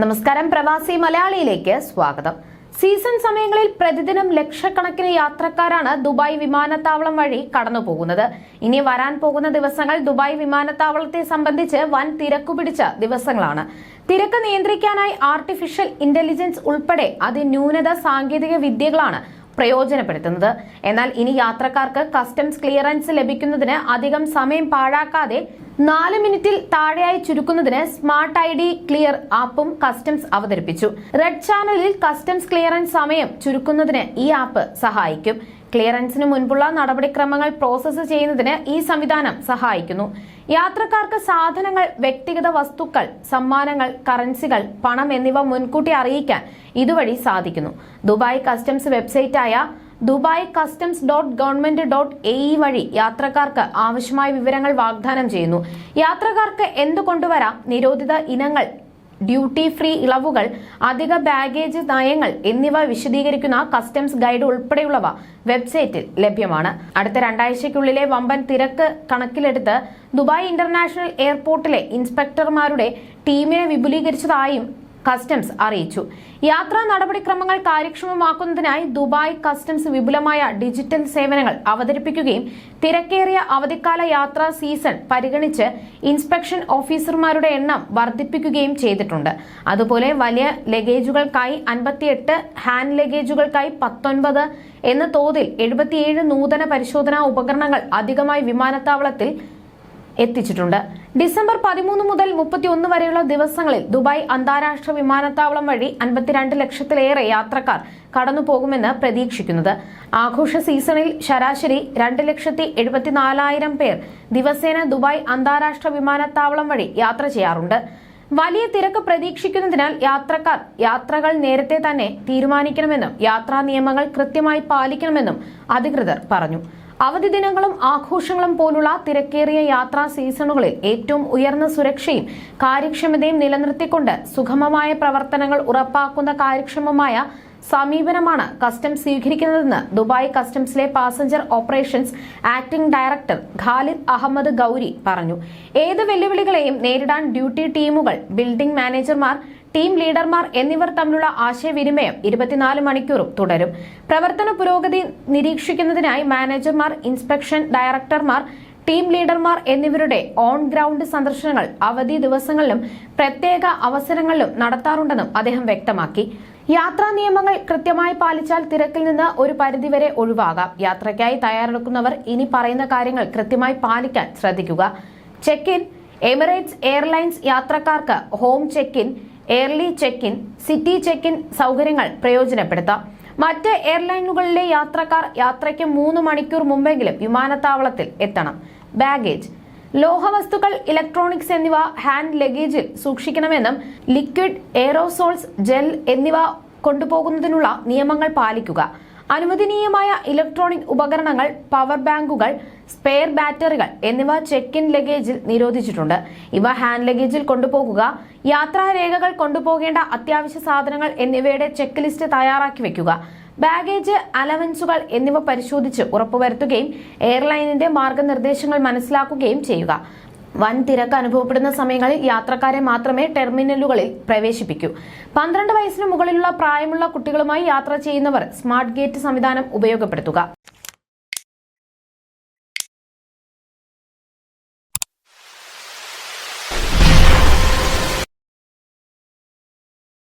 നമസ്കാരം. പ്രവാസി മലയാളിയിലേക്ക് സ്വാഗതം. സീസൺ സമയങ്ങളിൽ പ്രതിദിനം ലക്ഷക്കണക്കിന് യാത്രക്കാരാണ് ദുബായ് വിമാനത്താവളം വഴി കടന്നുപോകുന്നത്. ഇനി വരാൻ പോകുന്ന ദിവസങ്ങൾ ദുബായ് വിമാനത്താവളത്തെ സംബന്ധിച്ച് വൻ തിരക്കുപിടിച്ച ദിവസങ്ങളാണ്. തിരക്ക് നിയന്ത്രിക്കാനായി ആർട്ടിഫിഷ്യൽ ഇന്റലിജൻസ് ഉൾപ്പെടെ അതിന്യൂനത സാങ്കേതിക വിദ്യകളാണ് പ്രയോജനപ്പെടുത്തുന്നത്. എന്നാൽ ഇനി യാത്രക്കാർക്ക് കസ്റ്റംസ് ക്ലിയറൻസ് ലഭിക്കുന്നതിന് അധികം സമയം പാഴാക്കാതെ നാല് മിനിറ്റിൽ താഴെയായി ചുരുക്കുന്നതിന് സ്മാർട്ട് ഐ ഡി ക്ലിയർ ആപ്പും കസ്റ്റംസ് അവതരിപ്പിച്ചു. റെഡ് ചാനലിൽ കസ്റ്റംസ് ക്ലിയറൻസ് സമയം ചുരുക്കുന്നതിന് ഈ ആപ്പ് സഹായിക്കും. ക്ലിയറൻസിന് മുൻപുള്ള നടപടിക്രമങ്ങൾ പ്രോസസ്സ് ചെയ്യുന്നതിന് ഈ സംവിധാനം സഹായിക്കുന്നു. യാത്രക്കാർക്ക് സാധനങ്ങൾ വ്യക്തിഗത വസ്തുക്കൾ സമ്മാനങ്ങൾ കറൻസികൾ പണം എന്നിവ മുൻകൂട്ടി അറിയിക്കാൻ ഇതുവഴി സാധിക്കുന്നു. Dubai customs വെബ്സൈറ്റായ Dubai customs dot government dot A E വഴി യാത്രക്കാർക്ക് ആവശ്യമായ വിവരങ്ങൾ വാഗ്ദാനം ചെയ്യുന്നു. യാത്രക്കാർക്ക് എന്തു കൊണ്ടുവരാം നിരോധിത ഇനങ്ങൾ ഡ്യൂട്ടി ഫ്രീ ഇളവുകൾ അധിക ബാഗേജ് നയങ്ങൾ എന്നിവ വിശദീകരിക്കുന്ന കസ്റ്റംസ് ഗൈഡ് ഉൾപ്പെടെയുള്ളവ വെബ്സൈറ്റിൽ ലഭ്യമാണ്. അടുത്ത രണ്ടാഴ്ചയ്ക്കുള്ളിലെ വമ്പൻ തിരക്ക് കണക്കിലെടുത്ത് ദുബായ് ഇന്റർനാഷണൽ എയർപോർട്ടിലെ ഇൻസ്പെക്ടർമാരുടെ ടീമിനെ വിപുലീകരിച്ചതായും കസ്റ്റംസ് അറിയിച്ചു. യാത്രാ നടപടിക്രമങ്ങൾ കാര്യക്ഷമമാക്കുന്നതിനായി ദുബായ് കസ്റ്റംസ് വിപുലമായ ഡിജിറ്റൽ സേവനങ്ങൾ അവതരിപ്പിക്കുകയും തിരക്കേറിയ അവധിക്കാല യാത്രാ സീസൺ പരിഗണിച്ച് ഇൻസ്പെക്ഷൻ ഓഫീസർമാരുടെ എണ്ണം വർദ്ധിപ്പിക്കുകയും ചെയ്തിട്ടുണ്ട്. അതുപോലെ വലിയ ലഗേജുകൾക്കായി അൻപത്തിയെട്ട് ഹാൻഡ് ലഗേജുകൾക്കായി പത്തൊൻപത് എന്ന തോതിൽ എഴുപത്തിയേഴ് നൂതന പരിശോധനാ ഉപകരണങ്ങൾ അധികമായി വിമാനത്താവളത്തിൽ എത്തിച്ചിട്ടുണ്ട്. ഡിസംബർ പതിമൂന്ന് മുതൽ മുപ്പത്തിയൊന്ന് വരെയുള്ള ദിവസങ്ങളിൽ ദുബായ് അന്താരാഷ്ട്ര വിമാനത്താവളം വഴി അൻപത്തിരണ്ട് ലക്ഷത്തിലേറെ യാത്രക്കാർ കടന്നു പോകുമെന്ന് പ്രതീക്ഷിക്കുന്നത്. ആഘോഷ സീസണിൽ ശരാശരി രണ്ട് ലക്ഷത്തി എഴുപത്തിനാലായിരം പേർ ദിവസേന ദുബായ് അന്താരാഷ്ട്ര വിമാനത്താവളം വഴി യാത്ര ചെയ്യാറുണ്ട്. വലിയ തിരക്ക് പ്രതീക്ഷിക്കുന്നതിനാൽ യാത്രക്കാർ യാത്രകൾ നേരത്തെ തന്നെ തീരുമാനിക്കണമെന്നും യാത്രാ നിയമങ്ങൾ കൃത്യമായി പാലിക്കണമെന്നും അധികൃതർ പറഞ്ഞു. അവധി ദിനങ്ങളും ആഘോഷങ്ങളും പോലുള്ള തിരക്കേറിയ യാത്രാ സീസണുകളിൽ ഏറ്റവും ഉയർന്ന സുരക്ഷയും കാര്യക്ഷമതയും നിലനിർത്തിക്കൊണ്ട് സുഗമമായ പ്രവർത്തനങ്ങൾ ഉറപ്പാക്കുന്ന കാര്യക്ഷമമായ സമീപനമാണ് കസ്റ്റംസ് സ്വീകരിക്കുന്നതെന്ന് Dubai കസ്റ്റംസിലെ passenger operations acting director Khalid Ahmed Gauri പറഞ്ഞു. ഏത് വെല്ലുവിളികളെയും നേരിടാൻ ഡ്യൂട്ടി ടീമുകൾ ബിൽഡിംഗ് മാനേജർമാർ ടീം ലീഡർമാർ എന്നിവർ തമ്മിലുള്ള ആശയവിനിമയം ഇരുപത്തിനാല് മണിക്കൂറും തുടരും. പ്രവർത്തന പുരോഗതി നിരീക്ഷിക്കുന്നതിനായി മാനേജർമാർ ഇൻസ്പെക്ഷൻ ഡയറക്ടർമാർ ടീം ലീഡർമാർ എന്നിവരുടെ ഓൺ ഗ്രൗണ്ട് സന്ദർശനങ്ങൾ അവധി ദിവസങ്ങളിലും പ്രത്യേക അവസരങ്ങളിലും നടത്താറുണ്ടെന്നും അദ്ദേഹം വ്യക്തമാക്കി. യാത്രാ നിയമങ്ങൾ കൃത്യമായി പാലിച്ചാൽ തിരക്കിൽ നിന്ന് ഒരു പരിധിവരെ ഒഴിവാകാം. യാത്രയ്ക്കായി തയ്യാറെടുക്കുന്നവർ ഇനി പറയുന്ന കാര്യങ്ങൾ കൃത്യമായി പാലിക്കാൻ ശ്രദ്ധിക്കുക. Check in. എമിറേറ്റ്സ് എയർലൈൻസ് യാത്രക്കാർക്ക് home check in early check in city check in സൗകര്യങ്ങൾ പ്രയോജനപ്പെടുത്താം. മറ്റ് എയർലൈനുകളിലെ യാത്രക്കാർ യാത്രയ്ക്ക് മൂന്ന് മണിക്കൂർ മുമ്പെങ്കിലും വിമാനത്താവളത്തിൽ എത്തണം. ബാഗേജ് ലോഹവസ്തുക്കൾ ഇലക്ട്രോണിക്സ് എന്നിവ ഹാൻഡ് ലഗേജിൽ സൂക്ഷിക്കണമെന്നും ലിക്വിഡ് എയറോസോൾസ് ജെൽ എന്നിവ കൊണ്ടുപോകുന്നതിനുള്ള നിയമങ്ങൾ പാലിക്കുക. അനുവദനീയമായ ഇലക്ട്രോണിക് ഉപകരണങ്ങൾ പവർ ബാങ്കുകൾ സ്പെയർ ബാറ്ററികൾ എന്നിവ ചെക്ക് ഇൻ ലഗേജിൽ നിരോധിച്ചിട്ടുണ്ട്. ഇവ ഹാൻഡ് ലഗേജിൽ കൊണ്ടുപോകുക യാത്രാരേഖകൾ കൊണ്ടുപോകേണ്ട അത്യാവശ്യ സാധനങ്ങൾ എന്നിവയുടെ ചെക്ക് ലിസ്റ്റ് തയ്യാറാക്കി വെക്കുക. ബാഗേജ് അലവൻസുകൾ എന്നിവ പരിശോധിച്ച് ഉറപ്പുവരുത്തുകയും എയർലൈനിന്റെ മാർഗനിർദ്ദേശങ്ങൾ മനസ്സിലാക്കുകയും ചെയ്യുക. വൻ തിരക്ക് അനുഭവപ്പെടുന്ന സമയങ്ങളിൽ യാത്രക്കാരെ മാത്രമേ ടെർമിനലുകളിൽ പ്രവേശിപ്പിക്കൂ. പന്ത്രണ്ട് വയസ്സിന് മുകളിലുള്ള പ്രായമുള്ള കുട്ടികളുമായി യാത്ര ചെയ്യുന്നവർ സ്മാർട്ട് ഗേറ്റ് സംവിധാനം ഉപയോഗപ്പെടുത്തുക.